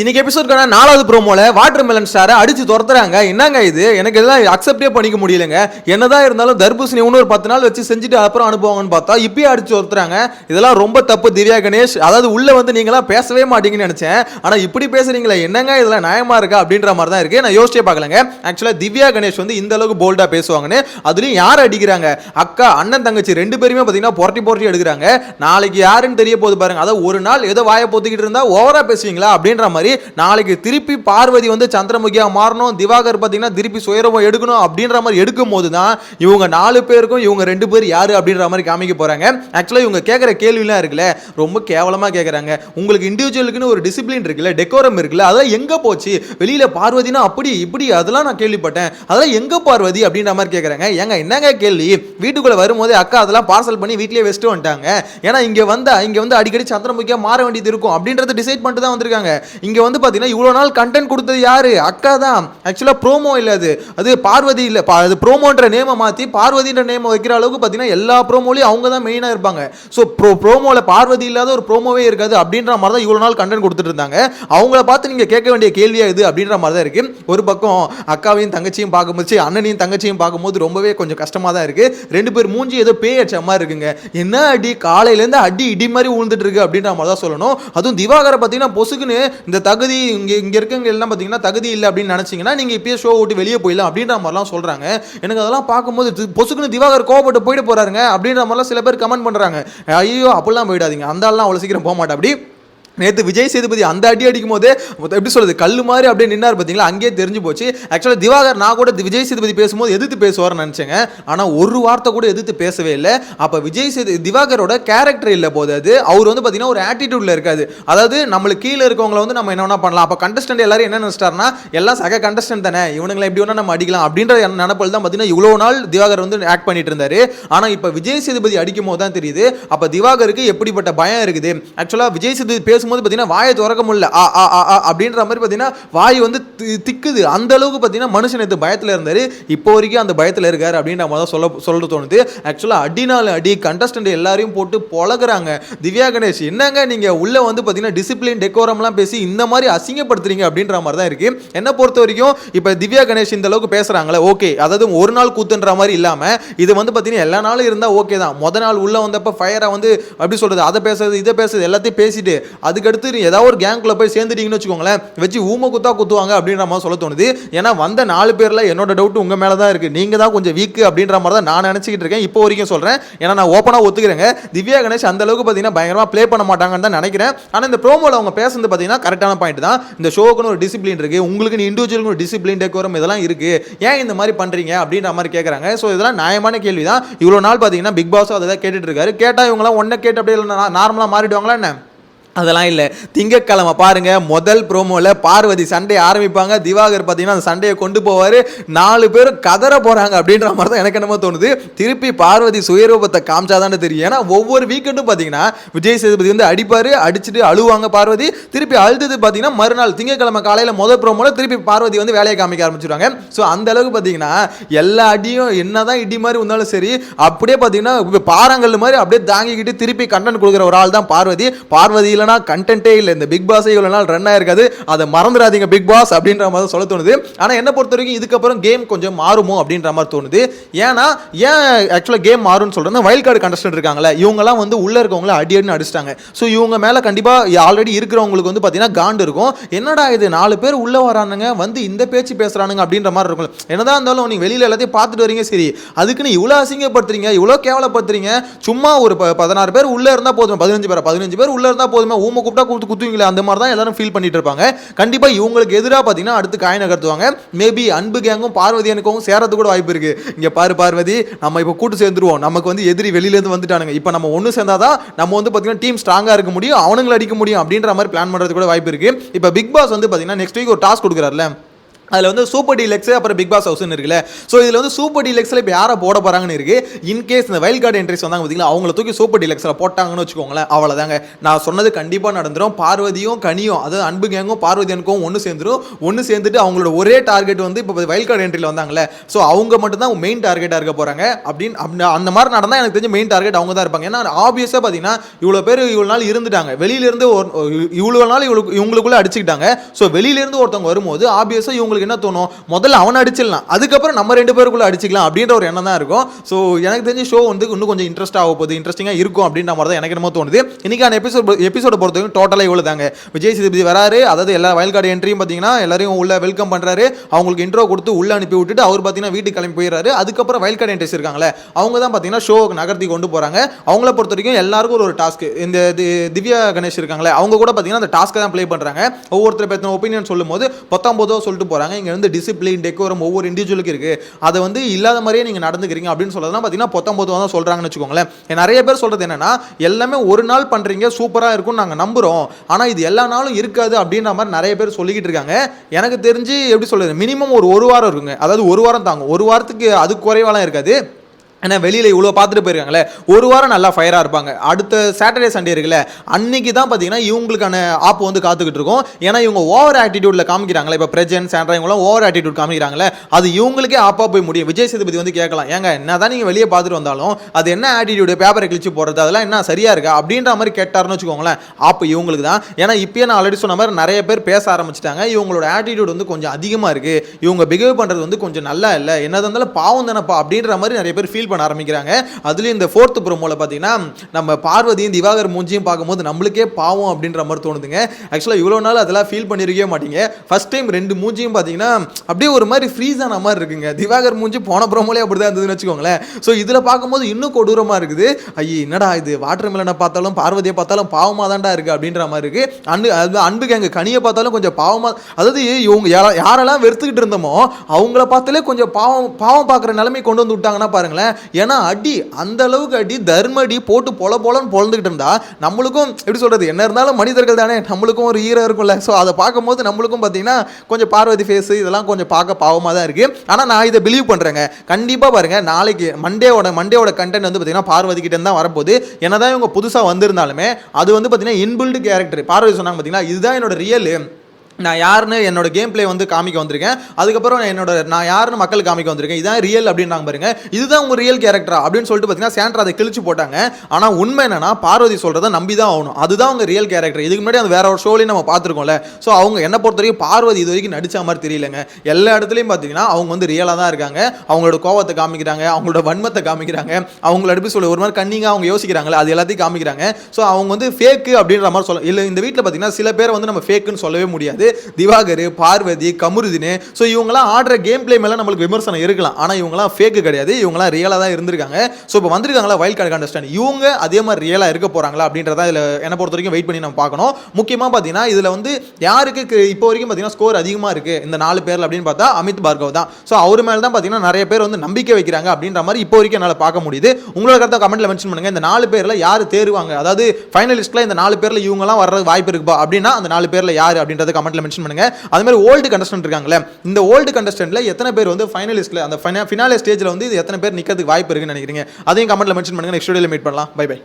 இன்னைக்கு எபிசோட்கான நாலாவது ப்ரோமோல water melon ஸ்டாரை அடிச்சு துரத்துறாங்க. என்னங்க இது? எனக்கு இதெல்லாம் அக்செப்டே பண்ணிக்க முடியலங்க. என்னதான் இருந்தாலும் தர்பூசணி இன்னொரு பத்து நாள் வச்சு செஞ்சுட்டு அப்புறம் அனுப்புவாங்கன்னு பார்த்தா இப்பயே அடிச்சு துரத்துறாங்க. இதெல்லாம் ரொம்ப தப்பு திவ்யா கணேஷ். அதாவது உள்ள வந்து நீங்களாம் பேசவே மாட்டீங்கன்னு நினைச்சேன். ஆனா இப்படி பேசுறீங்களே என்னங்க இதெல்லாம் நியாயமா இருக்கா அப்படின்ற மாதிரி தான் இருக்கு. நான் யோசிச்சே பார்க்கலங்க. ஆக்சுவலா திவ்யா கணேஷ் வந்து இந்த அளவுக்கு போல்டா பேசுவாங்கன்னு அதுலயும் யார் அடிக்கிறாங்க? அக்கா அண்ணன் தங்கச்சி ரெண்டு பேருமே பார்த்தீங்கன்னா புரட்டி புரட்டி எடுக்கிறாங்க. நாளைக்கு யாருன்னு தெரிய போது பாருங்க. அதாவது ஒரு நாள் ஏதோ வாயை பொத்திக்கிட்டு இருந்தா ஓவரா பேசுவீங்களா அப்படின்ற மாதிரி நாளைக்கு திருப்பி பார்வதி வந்து சந்திரமுகியா மாறணும் திவாகர் பார்த்தீங்கன்னா திருப்பி சுயரூபம் எடுக்கணும் அப்படின்ற மாதிரி எடுக்கும் போது தான் இவங்க நாலு பேருக்கும் இவங்க ரெண்டு பேர் யாரு அப்படின்ற மாதிரி காமிக்க போறாங்க. ஆக்சுவலாக இவங்க கேட்குற கேள்விலாம் இருக்குல்ல ரொம்ப கேவலமாக கேட்குறாங்க உங்களுக்கு இண்டிவிஜுவலுக்குன்னு ஒரு டிசிப்ளின் இருக்குல்ல டெக்கோரம் இருக்குல்ல அதெல்லாம் எங்கே போச்சு? வெளியில் பார்வதினா அப்படி இப்படி அதெல்லாம் நான் கேள்விப்பட்டேன். அதெல்லாம் எங்கே பார்வதி அப்படின்ற மாதிரி கேட்குறாங்க ஏங்க என்னங்க கேள்வி? வீட்டுக்குள்ளே வரும்போதே அக்கா அதெல்லாம் பார்சல் பண்ணி வீட்லயே வச்சுட்டு வந்துட்டாங்க. ஏன்னா இங்கே வந்தால் இங்கே வந்து அடிக்கடி சந்திரமுகியா மாற வேண்டியது இருக்கும் அப்படின்றத டிசைட் பண்ணிட்டு தான் வந்திருக்காங்க. இங்க வந்து பார்த்தீங்கன்னா இவ்வளோ நாள் கண்டென்ட் கொடுத்தது யாரு? அக்கா தான். ஆக்சுவலாக ப்ரோமோ இல்ல அது. அது பார்வதி இல்லை. பா- அது ப்ரோமோன்ற நேமை மாற்றி பார்வதின்ற நேமை வைக்கிற அளவுக்கு பாத்தீங்கன்னா எல்லா ப்ரோமோலையும் அவங்க தான் மெயினாக இருப்பாங்க. ஸோ ப்ரோ ப்ரோமோல பார்வதி இல்லாத ஒரு ப்ரோமோவே இருக்காது அப்படின்ற மாதிரி தான் இவ்வளோ நாள் கண்டென்ட் கொடுத்துட்டு இருந்தாங்க. அவங்கள பார்த்து நீங்க கேட்க வேண்டிய கேள்வியா இது அப்படின்ற மாதிரி தான் இருக்கு. ஒரு பக்கம் அக்காவையும் தங்கச்சியும் பார்க்கும்போது அண்ணனையும் தங்கச்சியும் பார்க்கும்போது ரொம்பவே கொஞ்சம் கஷ்டமா தான் இருக்கு. ரெண்டு பேர் மூஞ்சி ஏதோ பேய் அடிச்ச மாதிரி இருக்குங்க. என்ன அடி? காலையிலேருந்து அடி இடி மாதிரி விழுந்துட்டு இருக்கு அப்படின்ற மாதிரி தான் சொல்லணும். அதுவும் திவாகரை பார்த்தீங்கன்னா பொசுக்குன்னு இந்த தகுதி இங்கே இங்கே இருக்கவங்க எல்லாம் பார்த்தீங்கன்னா தகுதி இல்லை அப்படின்னு நினச்சிங்கன்னா நீங்கள் இப்பயே ஷோ விட்டு வெளியே போயிடலாம் அப்படின்ற மாதிரிலாம் சொல்கிறாங்க எனக்கு அதெல்லாம் பார்க்கும்போது பொசுக்குன்னு திவாகர் கோவப்பட்டு போயிட்டு போகிறாருங்க அப்படின்ற மாதிரிலாம் சில பேர் கமெண்ட் பண்ணுறாங்க ஐயோ அப்படிலாம் போயிடாதீங்க. அந்த ஆள்லாம் அவ்வளோ சீக்கிரம் போக மாட்டா. அப்படி நேற்று விஜய் சேதுபதி அந்த அடி அடிக்கும் போதே எப்படி சொல்றது கல் மாதிரி அப்படியே நின்னார் பார்த்தீங்களா அங்கேயே தெரிஞ்சு போச்சு. ஆக்சுவலாக திவாகர் நான் கூட விஜய் சேதுபதி பேசும்போது எதிர்த்து பேசுவார்னு நினச்சேங்க. ஆனால் ஒரு வார்த்தை கூட எதிர்த்து பேசவே இல்லை. அப்போ விஜய் சேது திவாகரோட கேரக்டர் இல்லை போது அது. அவர் வந்து பார்த்தீங்கன்னா ஒரு ஆட்டிடியூட்ல இருக்காது அதாவது நம்மளுக்கு கீழே இருக்கவங்களை வந்து நம்ம என்ன பண்ணலாம். அப்போ கண்டஸ்டன்ட் எல்லாரும் என்ன நினச்சிட்டாருன்னா எல்லாம் சக கண்டஸ்டன்ட் தானே. இவனுங்களை எப்படி வேணால் நம்ம அடிக்கலாம் அப்படின்ற நினப்பில் தான் பார்த்தீங்கன்னா இவ்வளோ நாள் திவாகர் வந்து ஆக்ட் பண்ணிட்டு இருந்தாரு. ஆனால் இப்போ விஜய் சேதுபதி அடிக்கும் போது தான் தெரியுது. அப்போ திவாகருக்கு எப்படிப்பட்ட பயம் இருக்குது? ஆக்சுவலாக விஜய் சேதுபதி பேசும்போது பார்த்தீங்கன்னா வாயை திறக்க முடியல. ஆ ஆ ஆ அப்படின்ற மாதிரி பார்த்தீங்கன்னா வாய் வந்து திக்குது. அந்த அளவுக்கு பார்த்தீங்கன்னா மனுஷன் நேற்று பயத்தில் இருந்தார். இப்போ வரைக்கும் அந்த பயத்தில் இருக்காரு அப்படின்ற மாதிரி தான் சொல்ல சொல்ல தோணுது. ஆக்சுவலாக அடினால அடி கண்டஸ்டன்ட் எல்லாரையும் போட்டு பொழகுறாங்க. திவ்யா கணேஷ் என்னங்க நீங்கள் உள்ளே வந்து பார்த்தீங்கன்னா டிசிப்ளின் டெக்கோரம்லாம் பேசி இந்த மாதிரி அசிங்கப்படுத்துறீங்க? அப்படின்ற மாதிரி தான் இருக்கு. என்னை பொறுத்த வரைக்கும் இப்போ திவ்யா கணேஷ் இந்த அளவுக்கு பேசுகிறாங்களே ஓகே. அதாவது ஒரு நாள் கூத்துன்ற மாதிரி இல்லாமல் இது வந்து பார்த்தீங்கன்னா எல்லா நாளும் இருந்தால் ஓகே தான். முத நாள் உள்ளே வந்தப்போ ஃபயரை வந்து அப்படி சொல்கிறது அதை பேசுறது இதை பேசுறது எல்லாத்தையும் பேசிட்டு அதுக்கடுத்து நீ ஏதாவது ஒரு கேங்குள்ள போய் சேர்ந்துட்டீங்கன்னு வச்சுக்கோங்களேன் வச்சு ஊமை குத்தா குத்துவாங்க அப்படின்ற மாதிரி சொல்ல தோணுது. ஏன்னா வந்த நாலு பேரில் என்னோட டவுட் உங்கள் மேலே தான் இருக்குது நீங்கள் தான் கொஞ்சம் வீக்கு அப்படின்ற மாதிரி தான் நான் நினச்சிக்கிட்டு இருக்கேன். இப்போ வரைக்கும் சொல்கிறேன் ஏன்னா நான் ஓப்பனாக ஒத்துக்கிறேங்க. திவ்யா கணேஷ் அந்த அளவுக்கு பார்த்தீங்கன்னா பயங்கரமாக ப்ளே பண்ண மாட்டாங்கன்னு தான் நினைக்கிறேன். ஆனால் இந்த ப்ரோமோவில் அவங்க பேசுறது பார்த்தீங்கன்னா கரெக்டான பாயிண்ட் தான். இந்த ஷோக்குன்னு ஒரு டிசிப்ளின் இருக்குது உங்களுக்கு இண்டிவிஜுவலுக்கு ஒரு டிசிப்ளின் டெக்கோரம் இதெல்லாம் இருக்குது ஏன் இந்த மாதிரி பண்ணுறீங்க அப்படின்ற மாதிரி கேட்குறாங்க ஸோ இதெல்லாம் நியாயமான கேள்வி தான் இவ்வளோ நாள் பார்த்தீங்கன்னா பிக் பாஸும் அதை தான் கேட்டுட்டு இருக்காரு. கேட்டால் இவங்களாம் ஒன்றை கேட்டு அப்படியே நார்மலாக மாறிடுவாங்களா என்ன? அதெல்லாம் இல்லை. திங்கட்கிழமை பாருங்கள் முதல் ப்ரோமோவில் பார்வதி சண்டையை ஆரம்பிப்பாங்க. திவாகர் பார்த்தீங்கன்னா அந்த சண்டையை கொண்டு போவார். நாலு பேர் கதற போகிறாங்க அப்படின்ற மாதிரி தான் எனக்கு என்னமோ தோணுது. திருப்பி பார்வதி சுயரூபத்தை காமிச்சாதானே தெரியும். ஏன்னா ஒவ்வொரு வீக்கெண்டும் பார்த்தீங்கன்னா விஜய் சேதுபதி வந்து அடிப்பார் அடிச்சுட்டு அழுவாங்க பார்வதி. திருப்பி அழுது பார்த்தீங்கன்னா மறுநாள் திங்கக்கிழமை காலையில் முதல் ப்ரோமோவில் திருப்பி பார்வதி வந்து வேலையை காமிக்க ஆரம்பிச்சிடுவாங்க ஸோ அந்த அளவுக்கு பார்த்தீங்கன்னா எல்லா அடியும் என்னதான் இடி மாதிரி இருந்தாலும் சரி அப்படியே பார்த்தீங்கன்னா பாறாங்கல் மாதிரி அப்படியே தாங்கிக்கிட்டு திருப்பி கண்டென்ட் கொடுக்குற ஒரு ஆள் தான் பார்வதி பார்வதி இல்லைனா கண்டென்ட்டே இல்லை. இந்த பிக் பாஸே இவ்வளோ நாள் ரன் ஆயிருக்காது. அதை மறந்துடாதீங்க பிக் பாஸ் அப்படின்ற மாதிரி சொல்ல தோணுது. ஆனால் என்ன பொறுத்த வரைக்கும் இதுக்கப்புறம் கேம் கொஞ்சம் மாறுமோ அப்படின்ற மாதிரி தோணுது. ஏன்னா ஏன் ஆக்சுவலாக கேம் மாறும்னு சொல்கிறேன்னா வைல்ட் கார்டு கண்டஸ்டன்ட் இருக்காங்களே இவங்கெல்லாம் வந்து உள்ளே இருக்கவங்கள அடி அடின்னு அடிச்சிட்டாங்க. ஸோ இவங்க மேலே கண்டிப்பாக ஆல்ரெடி இருக்கிறவங்களுக்கு வந்து பார்த்தீங்கன்னா காண்டு இருக்கும். என்னடா இது? நாலு பேர் உள்ளே வரானுங்க வந்து இந்த பேச்சு பேசுகிறானுங்க அப்படின்ற மாதிரி இருக்கும். என்னதான் இருந்தாலும் நீங்கள் வெளியில் எல்லாத்தையும் பார்த்துட்டு வரீங்க சரி. அதுக்குன்னு இவ்வளோ அசிங்கப்படுத்துறீங்க இவ்வளோ கேவலப்படுத்துறீங்க. சும்மா ஒரு ப- பதினாறு பேர் உள்ளே இருந்தால் போதும். பதினஞ்சு பேர் பதினஞ்சு பேர் உள்ளே இருந்தால் போதும் ஊமை கூப்பிட்டா கொடுத்து குத்துவீங்களே அந்த மாதிரி தான் எல்லாரும் ஃபீல் பண்ணிட்டு இருப்பாங்க. கண்டிப்பாக இவங்களுக்கு எதிராக பார்த்தீங்கன்னா அடுத்து காய் நகர்த்துவாங்க. மேபி அன்பு கேங்கும் பார்வதி எனக்கும் சேரது கூட வாய்ப்பு இருக்கு. இங்கே பாரு பார்வதி நம்ம இப்போ கூட்டு சேர்ந்துருவோம். நமக்கு வந்து எதிரி வெளியிலேருந்து வந்துட்டானுங்க. இப்போ நம்ம ஒன்று சேர்ந்தாதான் நம்ம வந்து பார்த்தீங்கன்னா டீம் ஸ்ட்ராங்காக இருக்க முடியும் அவனுங்களை அடிக்க முடியும் அப்படின்ற மாதிரி பிளான் பண்ணுறது கூட வாய்ப்பு இருக்கு. இப்போ பிக் பாஸ் வந்து பார்த்தீங்கன்னா நெக்ஸ்ட் வீக் ஒரு டாஸ்க் கொடுக்குறாருல அதில் வந்து சூப்பர் டீலக்ஸ் அப்புறம் பிக் பாஸ் ஹவுஸ்னு இருக்குல்ல. ஸோ இதில் வந்து சூப்பர் டீலக்ஸில் இப்போ யாரை போட போகிறாங்கன்னு இருக்குது இன்கேஸ் இந்த வைல்ட் கார்டு என்ட்ரிஸ் வந்தாங்க பார்த்தீங்களா அவங்கள தூக்கி சூப்பர் டீலக்ஸில் போட்டாங்கன்னு வச்சுக்கோங்களேன் அவ்வளோதாங்க நான் சொன்னது கண்டிப்பாக நடந்துடும் பார்வதியும் கனியும் அதாவது அன்பு கேங்கும் பார்வதி பார்வதியனுக்கும் ஒன்று சேர்ந்துடும் ஒன்று சேர்ந்துட்டு அவங்களோட ஒரே டார்கெட் வந்து இப்போ வைல்ட் கார்டு என்ட்ரியில் வந்தாங்களே ஸோ அவங்க மட்டும் தான் மெயின் டார்கெட்டாக இருக்க போகிறாங்க அப்படின்னு அந்த மாதிரி நடந்தால் எனக்கு தெரிஞ்ச மெயின் டார்கெட் அவங்க தான் இருப்பாங்க. ஏன்னா ஆப்வியஸாக பார்த்தீங்கன்னா இவ்வளோ பேர் இவ்வளோ நாள் இருந்துட்டாங்க. வெளியிலேருந்து ஒரு இவ்வளோ நாள் இவங்களுக்கு இவங்களுக்குள்ளே அடிச்சுக்கிட்டாங்க. ஸோ வெளியிலேருந்து ஒருத்தவங்க வரும்போது ஆப்வியஸாக இவங்களுக்கு என்ன தோணும்? முதல்ல அவனை அடிச்சிடலாம். அதுக்கப்புறம் நம்ம ரெண்டு பேருக்குள்ள அடிச்சிக்கலாம் அப்படின்ற ஒரு எண்ணம் தான் இருக்கும். ஸோ எனக்கு தெரிஞ்ச ஷோ வந்து இன்னும் கொஞ்சம் இன்ட்ரெஸ்ட் ஆக போகுது. இன்ட்ரெஸ்டிங்காக இருக்கும் அப்படின்ற மாதிரி தான் எனக்கு என்னமோ தோணுது. இன்னைக்கான எபிசோட் எபிசோட பொறுத்தவரைக்கும் டோட்டலாக இவ்வளோ தாங்க விஜய் சேதுபதி வராரு. அதாவது எல்லா வயல்காடு என்ட்ரியும் பார்த்தீங்கன்னா எல்லாரையும் உள்ள வெல்கம் பண்ணுறாரு அவங்களுக்கு இன்ட்ரோ கொடுத்து உள்ள அனுப்பி விட்டுட்டு அவர் பார்த்தீங்கன்னா வீட்டுக்கு கிளம்பி போயிடுறாரு. அதுக்கப்புறம் வயல்காடு என்ட்ரிஸ் இருக்காங்களே அவங்க தான் பார்த்தீங்கன்னா ஷோவுக்கு நகர்த்தி கொண்டு போகிறாங்க அவங்கள பொறுத்த வரைக்கும் எல்லாருக்கும் ஒரு ஒரு டாஸ்க் இந்த திவ்யா கணேஷ் இருக்காங்களே அவங்க கூட பார்த்தீங்கன்னா அந்த டாஸ்க்கை தான் ப்ளே பண்ணுறாங்க ஒவ்வொருத்தர் பற்றின ஒப்பீனியன் சொல்லும்போது பத்தொம்போதோ சொல்லிட்டு போகிறாங்க இங்கே வந்து டிசிப்ளின் டெக்கோரம் ஒவ்வொரு இண்டிவிஜுவலுக்கு இருக்குது அதை வந்து இல்லாத மாதிரியே நீங்கள் நடந்துக்கிறீங்க அப்படின்னு சொல்லலாம் பார்த்தீங்கன்னா பத்தொம்போது தான் சொல்கிறாங்கன்னு வச்சுக்கோங்களேன். நிறைய பேர் சொல்கிறது என்னன்னா எல்லாமே ஒரு நாள் பண்ணுறீங்க சூப்பராக இருக்கும்னு நாங்கள் நம்புகிறோம் ஆனால் இது எல்லா நாளும் இருக்காது அப்படின்ற மாதிரி நிறைய பேர் சொல்லிக்கிட்டு இருக்காங்க. எனக்கு தெரிஞ்சு எப்படி சொல்கிறது மினிமம் ஒரு ஒரு வாரம் இருக்குங்க. அதாவது ஒரு வாரம் தாங்க ஒரு வாரத்துக்கு அது குறைவாலாம் இருக்காது. ஏன்னா வெளியில் இவ்வளோ பார்த்துட்டு போயிருக்காங்களே ஒரு வாரம் நல்லா ஃபயராக இருப்பாங்க. அடுத்த சாட்டர்டே சண்டே இருக்குல்ல அன்னைக்கு தான் பார்த்தீங்கன்னா இவங்களுக்கான ஆப் வந்து காத்துக்கிட்டு இருக்கும். ஏன்னா இவங்க ஓவர் ஆட்டிடியூடில் காமிக்கிறாங்களே இப்போ பிரஜன் சாண்ட்ரா இவங்களாம் ஓவர் ஆட்டிடியூட் காமிக்கிறாங்களே அது இவங்களுக்கே ஆப்பாக போய் முடியும். விஜய் சேதுபதி வந்து கேட்கலாம் ஏங்க என்ன தான் நீங்கள் வெளியே பார்த்துட்டு வந்தாலும் அது என்ன ஆட்டிடியூடு பேப்பரை கிழிச்சு போடுறது அதெல்லாம் என்ன சரியாக இருக்கா? அப்படின்ற மாதிரி கேட்டார்னு வச்சுக்கோங்களேன் ஆப் இவங்களுக்கு தான். ஏன்னா இப்பயே நான் ஆல்ரெடி சொன்ன மாதிரி நிறைய பேர் பேச ஆரம்பிச்சிட்டாங்க. இவங்களோட ஆட்டிடியூட் வந்து கொஞ்சம் அதிகமாக இருக்குது இவங்க பிஹேவ் பண்ணுறது வந்து கொஞ்சம் நல்லா இல்லை. என்னதான் இருந்தாலும் பாவம் தானப்பா அப்படின்ற மாதிரி நிறைய பேர் ஃபீல் பண்ண ஆரம்பிக்கிறாங்க. அதுலேயும் இந்த ஃபோர்த் ப்ரோமோவில் பார்த்தீங்கன்னா நம்ம பார்வதியும் திவாகர் மூஞ்சியும் பார்க்கும்போது நம்மளுக்கே பாவம் அப்படின்ற மாதிரி தோணுதுங்க. ஆக்சுவலாக இவ்வளோ நாள் அதெல்லாம் ஃபீல் பண்ணியிருக்கவே மாட்டீங்க. ஃபர்ஸ்ட் டைம் ரெண்டு மூஞ்சியும் பார்த்தீங்கன்னா அப்படியே ஒரு மாதிரி ஃப்ரீஸ் ஆன மாதிரி இருக்குங்க. திவாகர் மூஞ்சி போன ப்ரோமோலே அப்படி தான் இருந்ததுன்னு வச்சுக்கோங்களேன். ஸோ இதில் பார்க்கும்போது இன்னும் கொடூரமாக இருக்குது. ஐய என்னடா இது? வாட்டர் மில்லனை பார்த்தாலும் பார்வதியை பார்த்தாலும் பாவமாக தான்டா இருக்குது அப்படின்ற மாதிரி இருக்குது அன்பு அது அன்பு கேங்க கனியை பார்த்தாலும் கொஞ்சம் பாவமாக அதாவது இவங்க யார- யாரெல்லாம் வெறுத்துக்கிட்டு இருந்தோமோ அவங்கள பார்த்தாலே கொஞ்சம் பாவம் பாவம் பார்க்குற நிலைமை கொண்டு வந்து விட்டாங்கன்னா பாருங்களேன். ஏன்னா அடி அந்த அளவுக்கு அடி தர்ம அடி போட்டு பொல பொலன்னு பொழந்துக்கிட்டு இருந்தா நம்மளுக்கும் எப்படி சொல்றது என்ன இருந்தாலும் மனிதர்கள் தானே நம்மளுக்கும் ஒரு ஈரம் இருக்கும்ல. ஸோ அதை பார்க்கும்போது நம்மளுக்கும் பார்த்தீங்கன்னா கொஞ்சம் பார்வதி ஃபேஸ் இதெல்லாம் கொஞ்சம் பார்க்க பாவமாக தான் இருக்கு. ஆனால் நான் இதை பிலீவ் பண்ணுறேங்க கண்டிப்பாக பாருங்க நாளைக்கு மண்டேவோட மண்டேவோட கண்டென்ட் வந்து பார்த்தீங்கன்னா பார்வதி கிட்ட தான் வரப்போகுது. என்னதான் இவங்க புதுசாக வந்திருந்தாலுமே அது வந்து பார்த்தீங்கன்னா இன்பில்டு கேரக்டர் பார்வதி சொன்னாங்க பார்த்தீங்கன்னா இதுதான் என்னோட ரியல் நான் யாருன்னு என்னோட கேம் ப்ளே வந்து காமிக்க வந்திருக்கேன். அதுக்கப்புறம் என்னோட நான் யாருன்னு மக்கள் காமிக்க வந்திருக்கேன். இதான் ரியல் அப்படின்னாங்க பாருங்க. இதுதான் உங்க ரியல் கேரக்டரா அப்படின்னு சொல்லிட்டு பார்த்தீங்கன்னா சேண்ட்ரா அதை கிழிச்சு போட்டாங்க. ஆனால் உண்மை என்னன்னா பார்வதி சொல்கிறத நம்பி தான் ஆகணும். அதுதான் உங்க ரியல் கேரக்டர் இதுக்கு முன்னாடி அந்த வேற ஒரு ஷோலையும் நம்ம பார்த்துருக்கோம்ல. ஸோ அவங்க என்ன பொறுத்த வரைக்கும் பார்வதி இது வரைக்கும் நடிச்ச மாதிரி தெரியலங்க. எல்லா இடத்துலையும் பார்த்தீங்கன்னா அவங்க வந்து ரியலாக தான் இருக்காங்க. அவங்களோட கோவத்தை காமிக்கிறாங்க. அவங்களோட வன்மத்தை காமிக்கிறாங்க. அவங்கள எப்படி சொல்ல ஒரு மாதிரி கண்ணிங்க அவங்க யோசிக்கிறாங்களே அது எல்லாத்தையும் காமிக்கிறாங்க. ஸோ அவங்க வந்து ஃபேக்கு அப்படின்ற மாதிரி சொல்ல இல்லை இந்த வீட்டில் பார்த்தீங்கன்னா சில பேர் வந்து நம்ம ஃபேக்குன்னு சொல்லவே முடியாது. திவாகர் பார்வதி கமுருதினு. ஸோ இவங்களாம் ஆடுற கேம் பிளே மேலே நம்மளுக்கு விமர்சனம் இருக்கலாம். ஆனால் இவங்களாம் ஃபேக்கு கிடையாது. இவங்களாம் ரியலாக தான் இருந்திருக்காங்க. ஸோ இப்போ வந்திருக்காங்களா வைல்ட் கார்டு கண்டஸ்டன் இவங்க அதே மாதிரி ரியலாக இருக்க போகிறாங்களா அப்படின்றத இதில் என்னை பொறுத்த வரைக்கும் வெயிட் பண்ணி நம்ம பார்க்கணும். முக்கியமாக பார்த்தீங்கன்னா இதில் வந்து யாருக்கு இப்போ வரைக்கும் பார்த்தீங்கன்னா ஸ்கோர் அதிகமாக இருக்குது இந்த நாலு பேரில் அப்படின்னு பார்த்தா அமித் பார்கவ் தான். ஸோ அவர் மேலே தான் பார்த்தீங்கன்னா நிறைய பேர் வந்து நம்பிக்கை வைக்கிறாங்க அப்படின்ற மாதிரி இப்போ வரைக்கும் என்னால் பார்க்க முடியுது. உங்களோட கருத்தை கமெண்ட்ல மென்ஷன் பண்ணுங்க. இந்த நாலு பேரில் யார் தேருவாங்க? அதாவது ஃபைனலிஸ்ட்டில் இந்த நாலு பேரில் இவங்கலாம் வர்றது வாய்ப்பு இருக்குப்பா அப்படின்னா அந்த நாலு பேரில் யார் அப்படின்றத கமெண்ட்ல மென்ஷன் பண்ணுங்க. அது மாதிரி ஓல்டு கண்டஸ்டன்ட் இருக்காங்களே இந்த ஓல்டு கண்டஸ்டன்ட்ல எத்தனை பேர் வந்து ஃபைனலிஸ்ட்டில் அந்த ஃபினாலே ஸ்டேஜில் வந்து இது எத்தனை பேர் நிற்கிறதுக்கு வாய்ப்பு இருக்குன்னு நினைக்கிறீங்க? அதையும் கமெண்ட்ல மென்ஷன் பண்ணுங்க. நெக்ஸ்ட் வீடியோவில் மீட் பண்ணலாம். By by